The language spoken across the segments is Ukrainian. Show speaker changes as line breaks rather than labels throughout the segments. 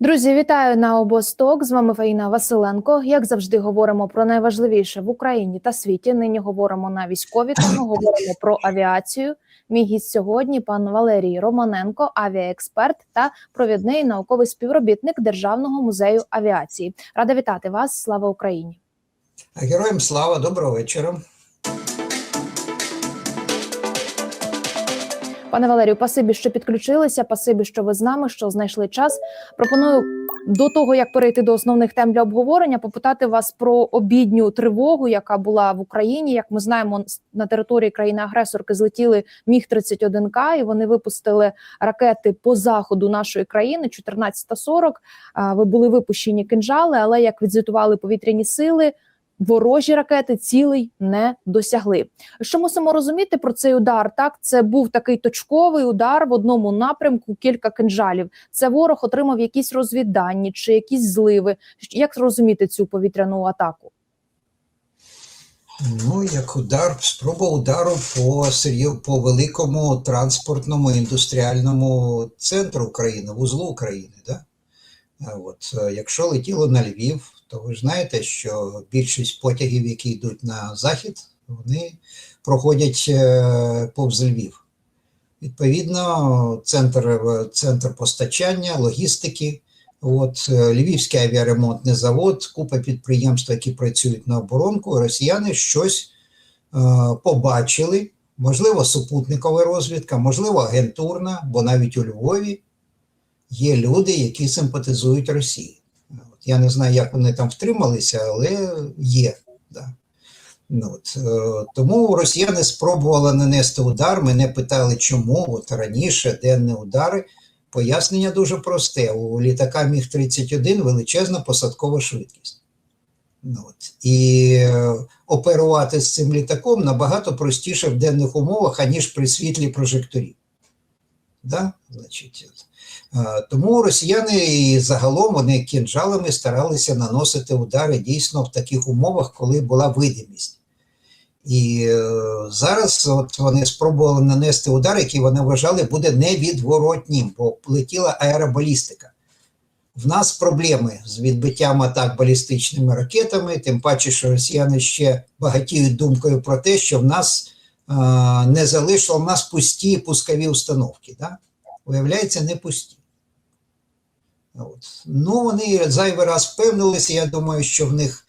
Друзі, вітаю на обосток. З вами Фаїна Василенко. Як завжди, говоримо про найважливіше в Україні та світі. Нині говоримо на військові теми, говоримо про авіацію. Мій гість сьогодні пан Валерій Романенко, авіаексперт та провідний науковий співробітник Державного музею авіації. Рада вітати вас. Слава Україні!
Героям слава, доброго вечора.
Пане Валерію, пасибі, що підключилися. Пасибі, що ви з нами, що знайшли час. Пропоную до того, як перейти до основних тем для обговорення, попитати вас про обідню тривогу, яка була в Україні. Як ми знаємо, на території країни-агресорки злетіли міг 31 к і вони випустили ракети по заходу нашої країни. 14.40. А, Ви були випущені кинжали, але як відзвітували повітряні сили. Ворожі ракети цілий не досягли. Що мусимо розуміти про цей удар? Так, це був такий точковий удар в одному напрямку, кілька кинжалів. Це ворог отримав якісь розвіддані чи якісь зливи. Як розуміти цю повітряну атаку?
Ну, як удар, спроба удару по по великому транспортному індустріальному центру України, вузлу України. Да? От, е, якщо летіло на Львів, то ви знаєте, що більшість потягів, які йдуть на захід, вони проходять е, повз Львів. Відповідно, центр, центр постачання, логістики. От е, Львівський авіаремонтний завод, купа підприємств, які працюють на оборонку, росіяни щось е, побачили, можливо, супутникова розвідка, можливо, агентурна, бо навіть у Львові є люди, які симпатизують Росії. Я не знаю, як вони там втрималися, але є. Да. Ну, от, е, тому росіяни спробували нанести удар. Мене питали, чому от раніше денні удари. Пояснення дуже просте: у літака Міг 31 величезна посадкова швидкість. Ну, от. І е, оперувати з цим літаком набагато простіше в денних умовах, аніж при світлі прожекторів. Да? Значить, тому росіяни і загалом вони кінжалами старалися наносити удари дійсно в таких умовах, коли була видимість. І е, зараз от вони спробували нанести удар, який вони вважали буде невідворотнім, бо летіла аеробалістика. В нас проблеми з відбиттям атак балістичними ракетами, тим паче, що росіяни ще багатіють думкою про те, що в нас е, не залишило в нас пусті пускові установки. Да? Виявляється, не пусті. От. Ну, вони зайвий раз впевнилися, я думаю, що в них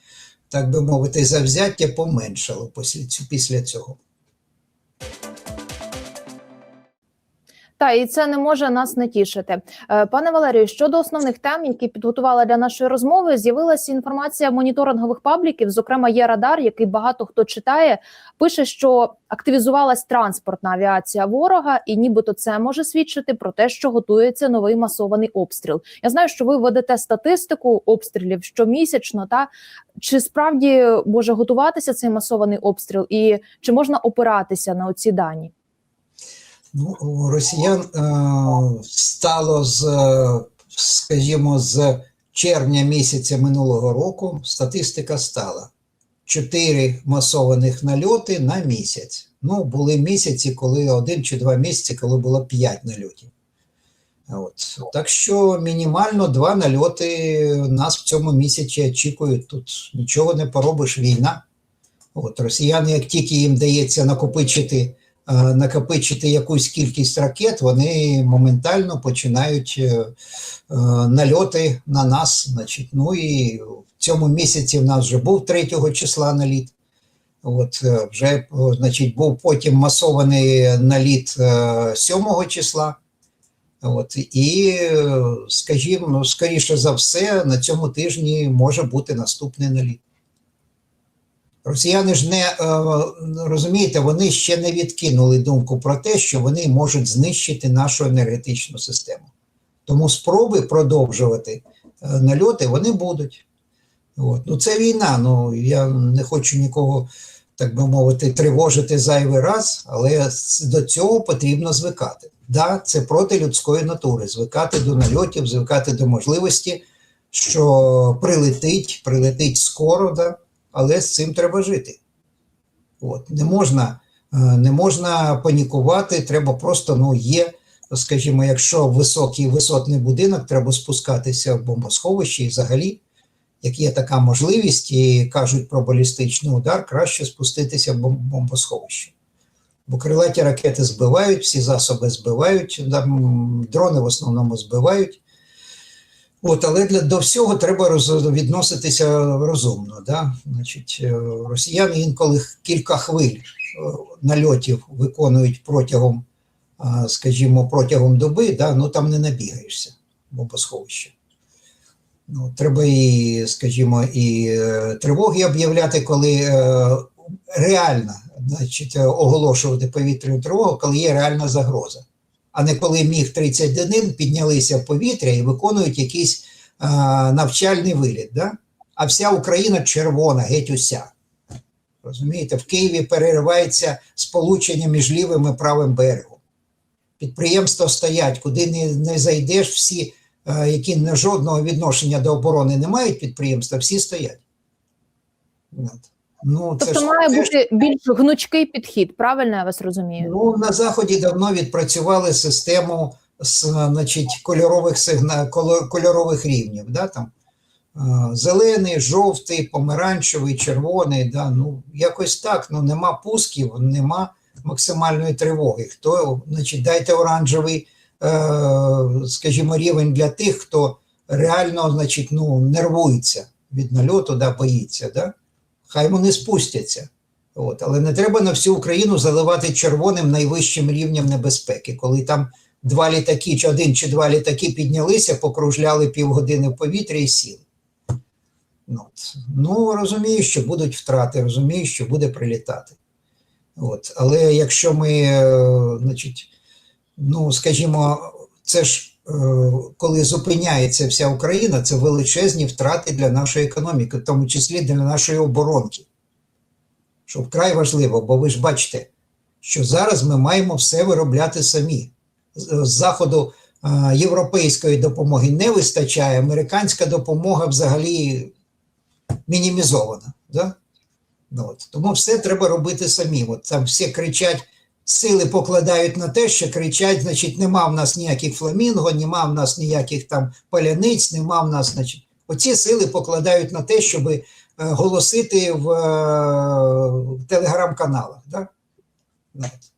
так би мовити, завзяття поменшало після цього.
Та і це не може нас не тішити, Е, пане Валерію. Щодо основних тем, які підготувала для нашої розмови, з'явилася інформація моніторингових пабліків. Зокрема, є радар, який багато хто читає. Пише, що активізувалась транспортна авіація ворога, і нібито це може свідчити про те, що готується новий масований обстріл. Я знаю, що ви ведете статистику обстрілів щомісячно. Та чи справді може готуватися цей масований обстріл, і чи можна опиратися на оці дані?
Ну, у росіян е, стало з, скажімо, з червня місяця минулого року статистика стала чотири масованих нальоти на місяць. Ну, були місяці, коли один чи два місяці, коли було п'ять нальотів. От. Так що мінімально два нальоти нас в цьому місяці очікують. Тут нічого не поробиш війна. От Росіяни, як тільки їм дається накопичити накопичити якусь кількість ракет, вони моментально починають е, нальоти на нас. Значить. Ну і в цьому місяці в нас вже був 3 числа наліт. От е, вже значить, був потім масований наліт 7 числа. От, І, скажімо, ну, скоріше за все, на цьому тижні може бути наступний наліт. Росіяни ж не е, розумієте, вони ще не відкинули думку про те, що вони можуть знищити нашу енергетичну систему. Тому спроби продовжувати е, нальоти вони будуть. От. Ну, Це війна. Ну я не хочу нікого, так би мовити, тривожити зайвий раз, але до цього потрібно звикати. Да, це проти людської натури. Звикати до нальотів, звикати до можливості, що прилетить, прилетить скоро. Да? Але з цим треба жити. От. Не можна не можна панікувати, треба просто ну, є скажімо, якщо високий висотний будинок, треба спускатися в бомбосховище і взагалі, як є така можливість, і кажуть про балістичний удар, краще спуститися в бомбосховище. Бо крилаті ракети збивають, всі засоби збивають, дрони в основному збивають. От, але для до всього треба роз, відноситися розумно. Да? Значить, е, росіяни інколи кілька хвиль е, нальотів виконують протягом, скажімо, протягом доби, да? ну там не набігаєшся бомбосховище. Ну, треба і, скажімо, і е, тривоги об'являти, коли реально, значить, оголошувати повітряну тривогу, коли є реальна загроза а не коли міг 31 піднялися в повітря і виконують якийсь а, навчальний виліт. Да? А вся Україна червона, геть уся. Розумієте, в Києві переривається сполучення між лівим і правим берегом. Підприємства стоять, куди не, не зайдеш, всі, е, які не жодного відношення до оборони не мають підприємства, всі стоять. Ну,
Тобто
ж-
має
це ж
бути більш гнучкий підхід, правильно я вас розумію?
Ну, на Заході давно відпрацювали систему з, значить, кольорових, сигна... кольорових рівнів. Да, там, е, зелений, жовтий, помаранчевий, червоний. Да, ну, якось так. Ну, нема пусків, нема максимальної тривоги. Хто, значить, дайте оранжевий, е, скажімо, рівень для тих, хто реально значить, ну, нервується від нальоту, да, боїться. Да? Хай вони спустяться. От, але не треба на всю Україну заливати червоним найвищим рівнем небезпеки, коли там два літаки, чи один чи два літаки піднялися, покружляли півгодини в повітрі і сіли. Ну, от. ну розумію, що будуть втрати, розумію, що буде прилітати. От. Але якщо ми, е, значить, ну, скажімо, це ж коли зупиняється вся Україна, це величезні втрати для нашої економіки, в тому числі для нашої оборонки що вкрай важливо, бо ви ж бачите, що зараз ми маємо все виробляти самі. З заходу європейської допомоги не вистачає, американська допомога взагалі мінімізована. Да? Ну, от. Тому все треба робити самі. От там всі кричать, сили покладають на те, що кричать, значить, нема в нас ніяких фламінго, нема в нас ніяких там паляниць, нема в нас, значить. Оці сили покладають на те, щоб е, голосити в, е, в телеграм-каналах. Да?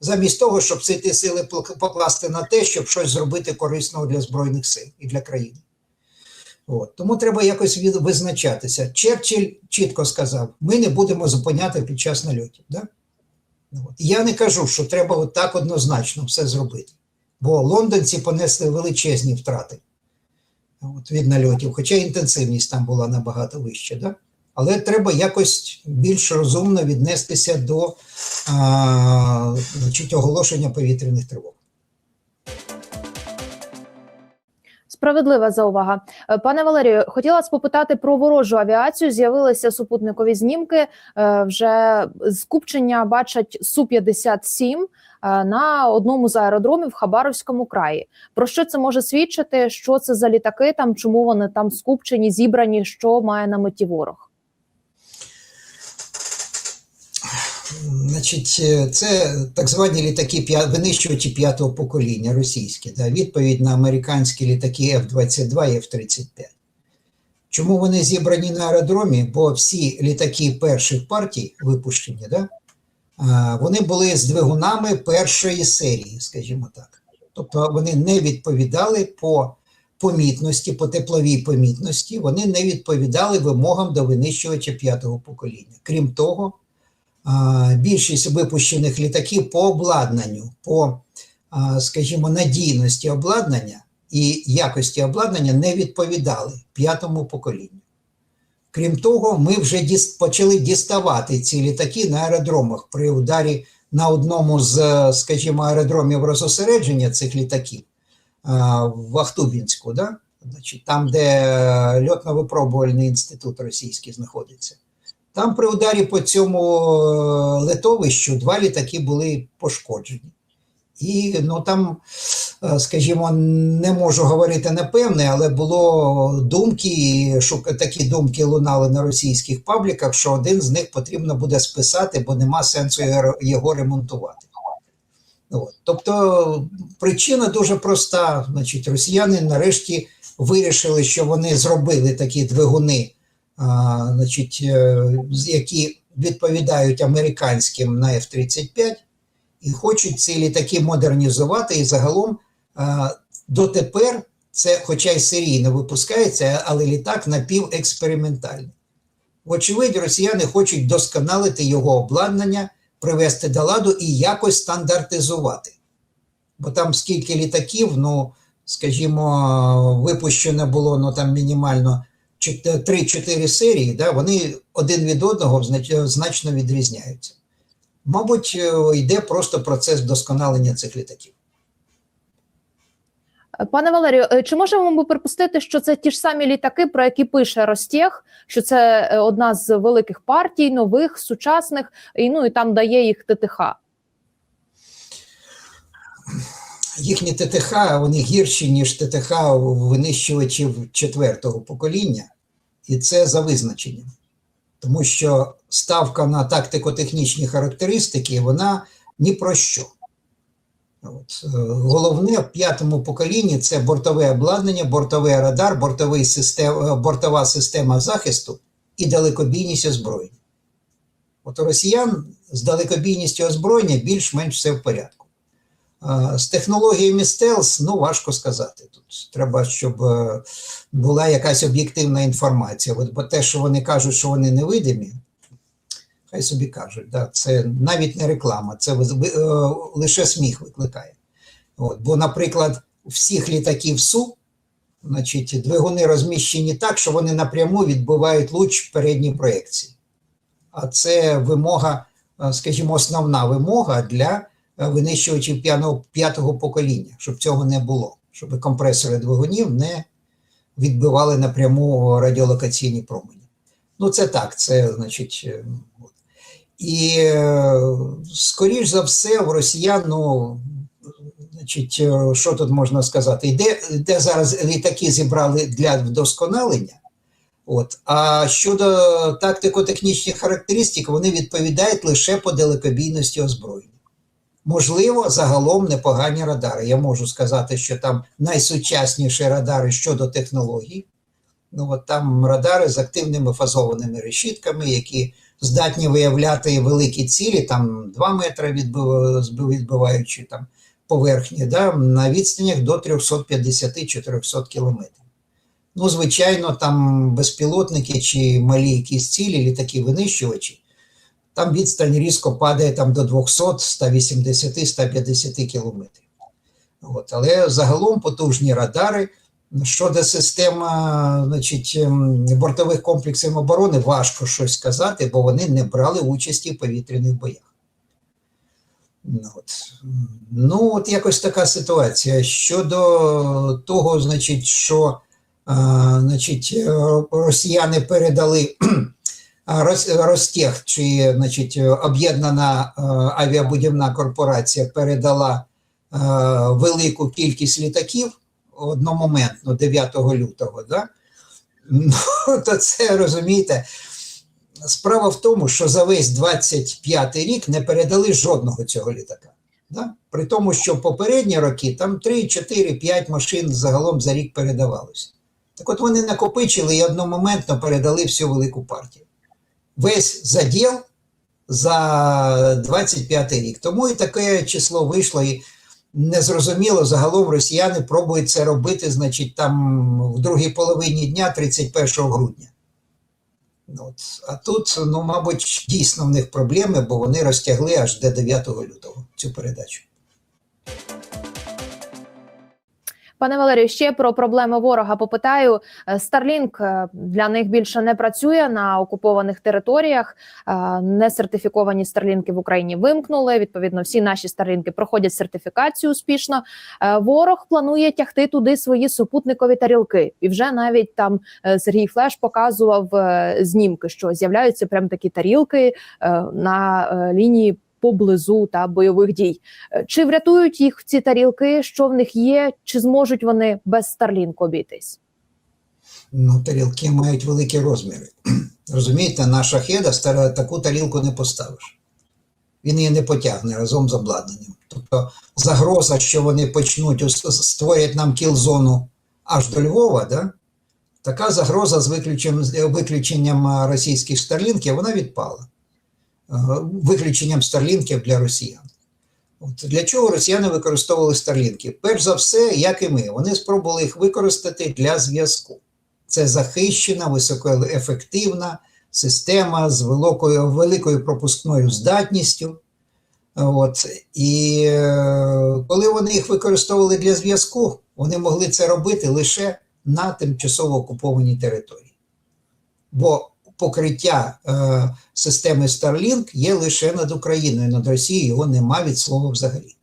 Замість того, щоб ці ті сили покласти на те, щоб щось зробити корисного для Збройних сил і для країни. От. Тому треба якось визначатися. Черчилль чітко сказав: ми не будемо зупиняти під час нальотів. Да? Я не кажу, що треба от так однозначно все зробити. Бо лондонці понесли величезні втрати от, від нальотів, хоча інтенсивність там була набагато вища. Да? Але треба якось більш розумно віднестися до а, значить, оголошення повітряних тривог.
Справедлива заувага. Е, Пане Валерію, хотіла спопитати попитати про ворожу авіацію. З'явилися супутникові знімки. Е, Вже скупчення бачать су 57 на одному з аеродромів в Хабаровському краї. Про що це може свідчити? Що це за літаки? Там чому вони там скупчені, зібрані? Що має на меті ворог?
Значить, е, це так звані літаки винищувачі п'ятого покоління російські. Да, відповідь на американські літаки F-22 і F-35. Чому вони зібрані на аеродромі? Бо всі літаки перших партій випущені, да, вони були з двигунами першої серії, скажімо так. Тобто вони не відповідали по помітності, по тепловій помітності, вони не відповідали вимогам до винищувача п'ятого покоління. Крім того, більшість випущених літаків по обладнанню, по, скажімо, надійності обладнання і якості обладнання не відповідали п'ятому поколінню. Крім того, ми вже почали діставати ці літаки на аеродромах при ударі на одному з, скажімо, аеродромів розосередження цих літаків в Ахтубінську, да? Там, де е, льотно-випробувальний інститут російський знаходиться. Там при ударі по цьому е, летовищу два літаки були пошкоджені. І ну там, е, скажімо, не можу говорити напевне, але було думки, шук- такі думки лунали на російських пабліках, що один з них потрібно буде списати, бо нема сенсу його- ремонтувати. От. Тобто причина дуже проста. Значить, росіяни нарешті вирішили, що вони зробили такі двигуни, значить, е, які відповідають американським на F-35, і хочуть ці літаки модернізувати. І загалом дотепер це, хоча й серійно випускається, але літак напівекспериментальний. Вочевидь, росіяни хочуть досконалити його обладнання, привести до ладу і якось стандартизувати. Бо там скільки літаків, ну, скажімо, випущено було ну, там мінімально 3-4 серії, да, вони один від одного значно відрізняються. Мабуть, е, йде просто процес вдосконалення цих літаків.
Пане Валерію, е, чи можемо ми припустити, що це ті ж самі літаки, про які пише Ростех, що це е, одна з великих партій, нових, сучасних, і ну і там дає їх ТТХ?
Їхні ТТХ вони гірші, ніж ТТХ винищувачів четвертого покоління, і це за визначенням. Тому що ставка на тактико-технічні характеристики, вона ні про що. От. е, Головне в п'ятому поколінні це бортове обладнання, бортовий радар, бортовий систем, е, бортова система захисту і далекобійність озброєння. От у росіян з далекобійністю озброєння більш-менш все в порядку. З технологіями стелс, ну важко сказати. Тут треба, щоб е, була якась об'єктивна інформація. От, бо те, що вони кажуть, що вони невидимі, хай собі кажуть, да, це навіть не реклама, це е, лише сміх викликає. От, бо, наприклад, всіх літаків Су, значить, двигуни розміщені так, що вони напряму відбивають луч передній проєкції. А це вимога, е, скажімо, основна вимога для винищувачів п'ятого покоління, щоб цього не було, щоб компресори двигунів не відбивали напряму радіолокаційні промені. Ну, це так, це значить. е. І, е, скоріш за все, в росіян, ну, значить, е, що тут можна сказати? Йде, де зараз літаки зібрали для вдосконалення. От. А щодо тактико-технічних характеристик, вони відповідають лише по далекобійності озброєння. Можливо, загалом непогані радари. Я можу сказати, що там найсучасніші радари щодо технологій. Ну, от там радари з активними фазованими решітками, які здатні виявляти великі цілі, там 2 метри відбив- відбиваючи там поверхні, да, на відстанях до 350-400 кілометрів. Ну, звичайно, там безпілотники чи малі якісь цілі, літаки винищувачі, там відстань різко падає там, до 200, 180, 150 кілометрів. От. Але загалом потужні радари. Щодо систем а, значить, ем, бортових комплексів оборони, важко щось сказати, бо вони не брали участі в повітряних боях. От. Ну, от якось така ситуація. Щодо того, значить, що значить, е, росіяни передали Ростех, чи значить, об'єднана е, авіабудівна корпорація передала е, велику кількість літаків одномоментно 9 лютого, да? ну, то це розумієте. Справа в тому, що за весь 25 рік не передали жодного цього літака. Да? При тому, що в попередні роки там 3, 4, 5 машин загалом за рік передавалося. Так от вони накопичили і одномоментно передали всю велику партію. Весь заділ за 25 рік. Тому і таке число вийшло. І незрозуміло, загалом росіяни пробують це робити, значить, там в другій половині дня, 31 грудня. Ну, От. А тут, ну, мабуть, дійсно в них проблеми, бо вони розтягли аж до 9 лютого цю передачу.
Пане Валерію, ще про проблеми ворога попитаю. Е, Starlink е, для них більше не працює на окупованих територіях. Е, Несертифіковані Старлінки в Україні вимкнули. Відповідно, всі наші Старлінки проходять сертифікацію успішно. Е, Ворог планує тягти туди свої супутникові тарілки, і вже навіть там е, Сергій Флеш показував е, знімки, що з'являються прям такі тарілки е, на е, лінії поблизу та бойових дій. Е, Чи врятують їх ці тарілки? Що в них є? Чи зможуть вони без Starlink обійтись?
Ну, тарілки мають великі розміри. Розумієте, на шахеда стара- таку тарілку не поставиш. Він її не потягне разом з обладнанням. Тобто загроза, що вони почнуть створять нам кіл-зону аж до Львова, да? така загроза з виключенням, виключенням російських старлінків, вона відпала. Е, Виключенням старлінків для росіян. От для чого росіяни використовували старлінки? Перш за все, як і ми, вони спробували їх використати для зв'язку. Це захищена, високоефективна система з великою, великою пропускною здатністю. От. І е, коли вони їх використовували для зв'язку, вони могли це робити лише на тимчасово окупованій території. Бо покриття е, системи Starlink є лише над Україною, над Росією його нема від слова взагалі.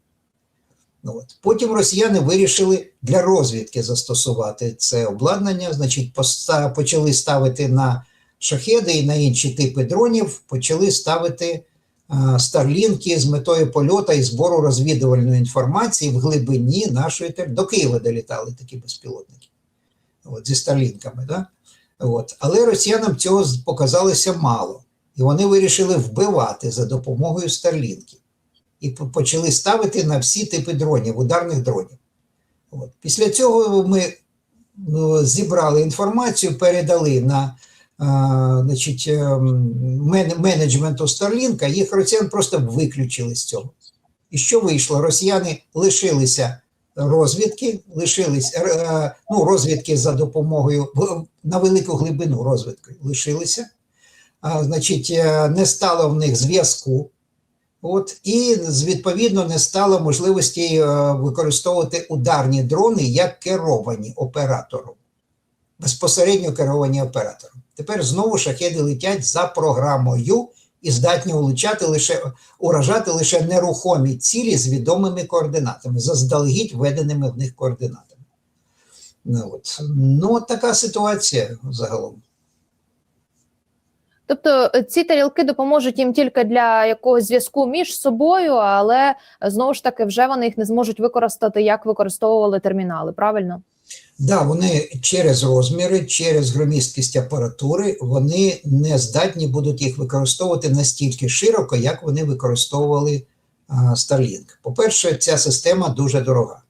Ну, От. Потім росіяни вирішили для розвідки застосувати це обладнання, значить, поста- почали ставити на шахеди і на інші типи дронів, почали ставити а, старлінки з метою польоту і збору розвідувальної інформації в глибині нашої території. До Києва долітали такі безпілотники от, зі старлінками. Да? От. Але росіянам цього показалося мало. І вони вирішили вбивати за допомогою старлінків. І почали ставити на всі типи дронів, ударних дронів. От. Після цього ми ну, зібрали інформацію, передали на а, значить, ем, мен- менеджменту Старлінка, їх росіян просто виключили з цього. І що вийшло? Росіяни лишилися розвідки, лишились е, ну, розвідки за допомогою на велику глибину розвідки лишилися. А, значить, е, не стало в них зв'язку. От, і відповідно не стало можливості е, використовувати ударні дрони як керовані оператором, безпосередньо керовані оператором. Тепер знову шахеди летять за програмою і здатні улучати лише уражати лише нерухомі цілі з відомими координатами, заздалегідь введеними в них координатами. Ну, от. ну от така ситуація загалом.
Тобто е, ці тарілки допоможуть їм тільки для якогось зв'язку між собою, але е, знову ж таки вже вони їх не зможуть використати, як використовували термінали. Правильно?
Да, вони через розміри, через громісткість апаратури, вони не здатні будуть їх використовувати настільки широко, як вони використовували Starlink. По-перше, ця система дуже дорога.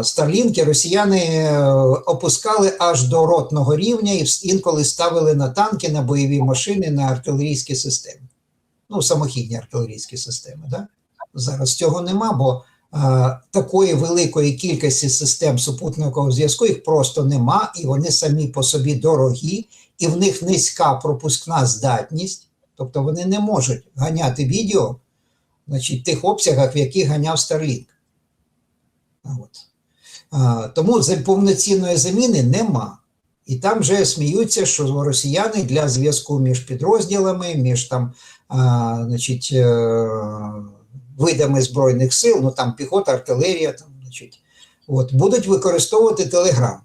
Starlink росіяни е, опускали аж до ротного рівня і інколи ставили на танки, на бойові машини, на артилерійські системи. Ну, самохідні артилерійські системи. Да? Зараз цього нема, бо такої великої кількості систем супутникового зв'язку їх просто нема, і вони самі по собі дорогі, і в них низька пропускна здатність, тобто вони не можуть ганяти відео значить, в тих обсягах, в яких ганяв Starlink. От. А, тому повноцінної заміни нема. І там вже сміються, що росіяни для зв'язку між підрозділами, між там, а, значить, е, видами Збройних сил, ну там піхота, артилерія, там, значить, от, будуть використовувати Телеграм.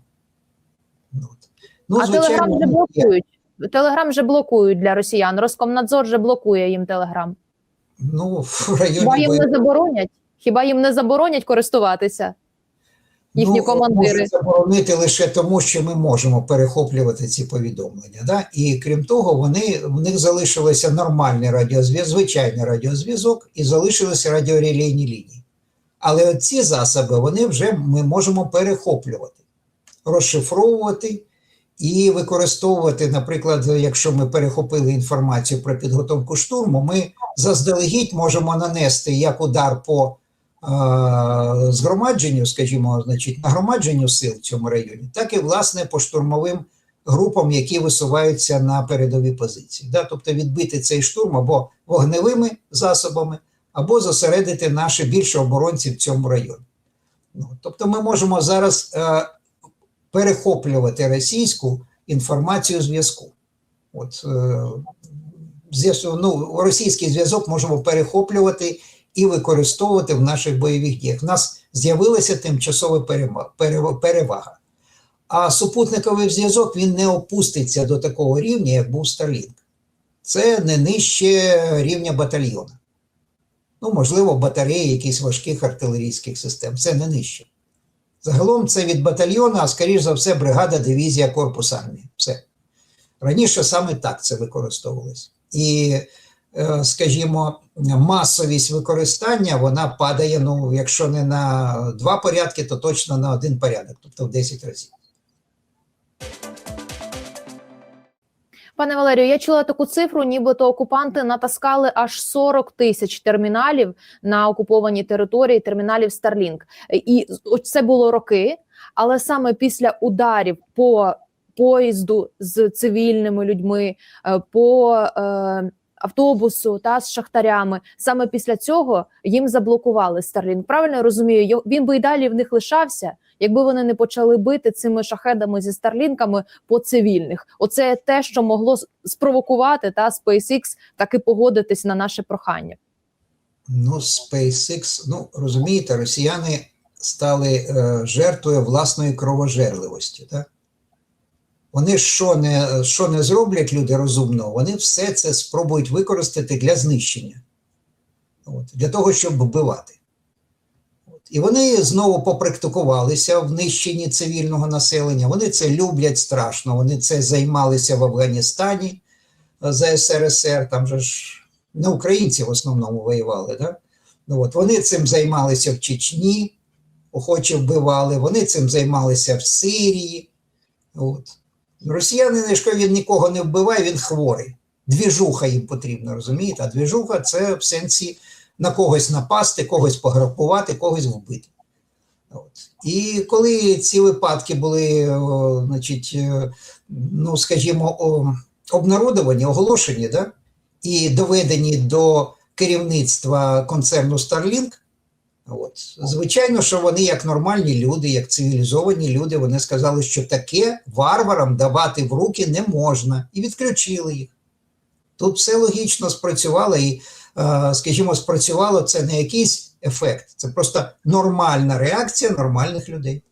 От. Ну,
а Телеграм вже
блокують.
блокують. Телеграм вже блокують для росіян. Роскомнадзор вже блокує їм Телеграм.
Ну, в районі
Хіба їм
бої-
не заборонять? Хіба їм не заборонять користуватися? Їхні командири.
Можуть заборонити лише тому, що ми можемо перехоплювати ці повідомлення. Да? І крім того, вони, в них залишилося нормальний радіозв'язок, звичайний радіозв'язок і залишилися радіорелейні лінії. Але ці засоби вони вже ми можемо перехоплювати, розшифровувати і використовувати, наприклад, якщо ми перехопили інформацію про підготовку штурму, ми заздалегідь можемо нанести як удар по згромадженню, скажімо, значить, нагромадженню сил в цьому районі, так і власне по штурмовим групам, які висуваються на передові позиції. Да? Тобто відбити цей штурм або вогневими засобами, або зосередити наші більше оборонців в цьому районі. Ну, тобто ми можемо зараз е, перехоплювати російську інформацію зв'язку. От, е, ну, російський зв'язок можемо перехоплювати і використовувати в наших бойових діях. У нас з'явилася тимчасова перевага. А супутниковий зв'язок він не опуститься до такого рівня, як був Starlink. Це не нижче рівня батальйона. Ну, можливо, батареї якихось важких артилерійських систем. Це не нижче. Загалом це від батальйона, а скоріш за все, бригада, дивізія, корпус армії. Все. Раніше саме так це використовувалось. І скажімо, масовість використання вона падає, ну, якщо не на два порядки, то точно на один порядок, тобто в 10 разів.
Пане Валерію, я чула таку цифру, нібито окупанти натаскали аж 40 тисяч терміналів на окупованій території, терміналів Starlink. І це було роки, але саме після ударів по поїзду з цивільними людьми, е, по е, автобусу та з шахтарями, саме після цього їм заблокували Starlink. Правильно я розумію, він би й далі в них лишався, якби вони не почали бити цими шахедами зі старлінками по цивільних. Оце те, що могло спровокувати та SpaceX таки погодитись на наше прохання.
Ну, SpaceX, ну розумієте, росіяни стали е, жертвою власної кровожерливості. Так? Вони що не, що не зроблять люди розумно, вони все це спробують використати для знищення, От, для того, щоб вбивати. От. І вони знову попрактикувалися в нищенні цивільного населення. Вони це люблять страшно. Вони це займалися в Афганістані е, за СРСР. Там же ж не українці в основному воювали. Да? Ну, от, вони цим займалися в Чечні, охоче вбивали, вони цим займалися в Сирії. От. Росіяни що він нікого не вбиває, він хворий. Двіжуха їм потрібна, розумієте? А двіжуха це в сенсі на когось напасти, когось пограбувати, когось вбити. От. І коли ці випадки були, о, значить, е, ну, скажімо, о, обнародовані, оголошені, да? і доведені до керівництва концерну Starlink, От. Звичайно, що вони, як нормальні люди, як цивілізовані люди, вони сказали, що таке варварам давати в руки не можна, і відключили їх. Тут все логічно спрацювало, і, е, скажімо, спрацювало це не якийсь ефект, це просто нормальна реакція нормальних людей.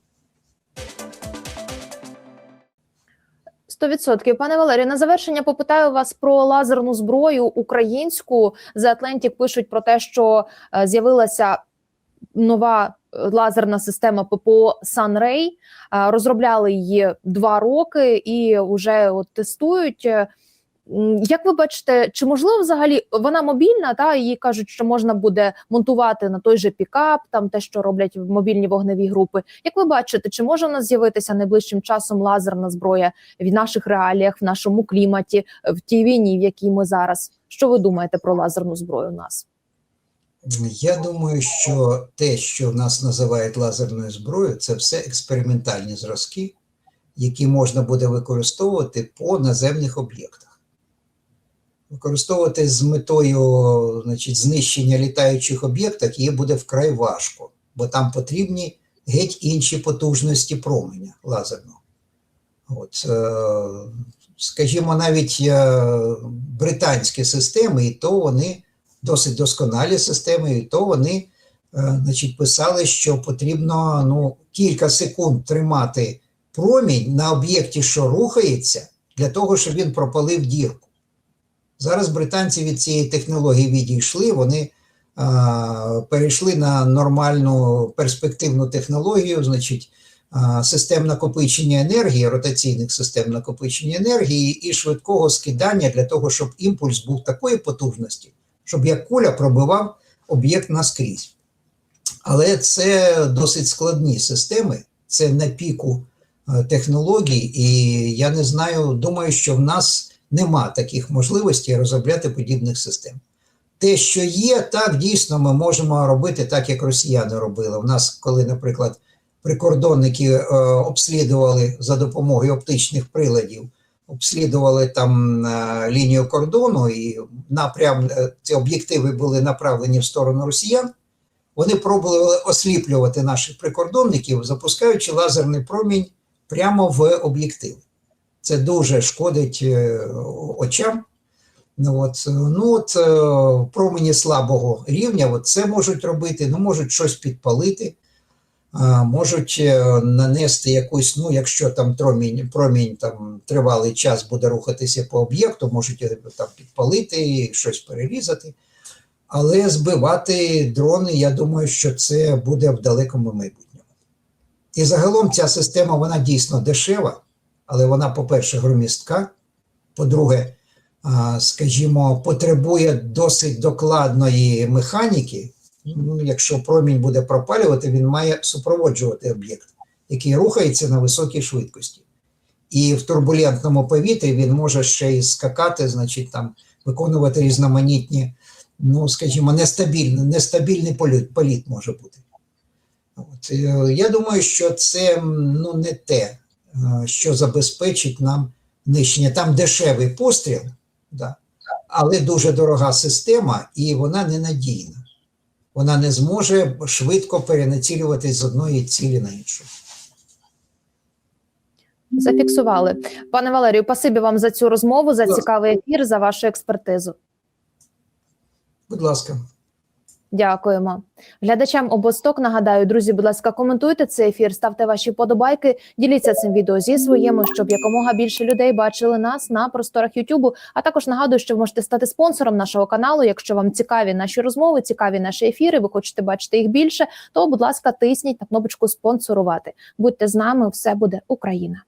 100%. Пане Валерію, на завершення попитаю вас про лазерну зброю українську. The Atlantic пишуть про те, що е, з'явилася нова е, лазерна система ППО. Е, Розробляли її два роки і вже от тестують. Е, Як ви бачите, чи можливо взагалі вона мобільна? Та її кажуть, що можна буде монтувати на той же пікап, там те, що роблять мобільні вогневі групи. Як ви бачите, чи може у нас з'явитися найближчим часом лазерна зброя в наших реаліях, в нашому кліматі, в тій війні, в якій ми зараз? Що ви думаєте про лазерну зброю у нас?
Я думаю, що те, що нас називають лазерною зброєю, це все експериментальні зразки, які можна буде використовувати по наземних об'єктах. Використовувати з метою значить, знищення літаючих об'єктів її буде вкрай важко, бо там потрібні геть інші потужності променя лазерного. От, е, скажімо, навіть е, британські системи, і то вони досить досконалі системи, і то вони е, значить, писали, що потрібно ну, кілька секунд тримати промінь на об'єкті, що рухається, для того, щоб він пропалив дірку. Зараз британці від цієї технології відійшли, вони а, перейшли на нормальну перспективну технологію, значить, а, систем накопичення енергії, ротаційних систем накопичення енергії і швидкого скидання для того, щоб імпульс був такої потужності, щоб як куля пробивав об'єкт наскрізь. Але це досить складні системи, це на піку е, технологій, і я не знаю, думаю, що в нас нема таких можливостей розробляти подібних систем. Те, що є, так дійсно ми можемо робити так, як росіяни робили. У нас, коли, наприклад, прикордонники е, обслідували за допомогою оптичних приладів, обслідували там е, лінію кордону, і напрям е, ці об'єктиви були направлені в сторону росіян. Вони пробували осліплювати наших прикордонників, запускаючи лазерний промінь прямо в об'єктиви. Це дуже шкодить е, очам. Ну от, ну от промені слабого рівня, от це можуть робити, ну можуть щось підпалити, можуть е, нанести якусь, ну якщо там промінь, промінь там тривалий час буде рухатися по об'єкту, можуть е, там підпалити, щось перерізати. Але збивати дрони, я думаю, що це буде в далекому майбутньому. І загалом ця система вона дійсно дешева, але вона, по-перше, громістка. По-друге, скажімо, потребує досить докладної механіки. Ну, якщо промінь буде пропалювати, він має супроводжувати об'єкт, який рухається на високій швидкості. І в турбулентному повітрі він може ще й скакати, значить, там виконувати різноманітні, ну, скажімо, нестабільний, нестабільний політ, політ може бути. От. е, Я думаю, що це ну, не те, е, що забезпечить нам нищення. Там дешевий постріл, да, але дуже дорога система, і вона ненадійна. Вона не зможе швидко перенацілюватись з одної цілі на іншу.
Зафіксували. Пане Валерію, пасибі вам за цю розмову, за цікавий ефір, за вашу експертизу.
Будь ласка.
Дякуємо. Глядачам обосток нагадаю, друзі, будь ласка, коментуйте цей ефір, ставте ваші подобайки, діліться цим відео зі своїми, щоб якомога більше людей бачили нас на просторах Ютубу. А також нагадую, що ви можете стати спонсором нашого каналу. Якщо вам цікаві наші розмови, цікаві наші ефіри, ви хочете бачити їх більше, то будь ласка, тисніть на кнопочку спонсорувати. Будьте з нами, все буде Україна.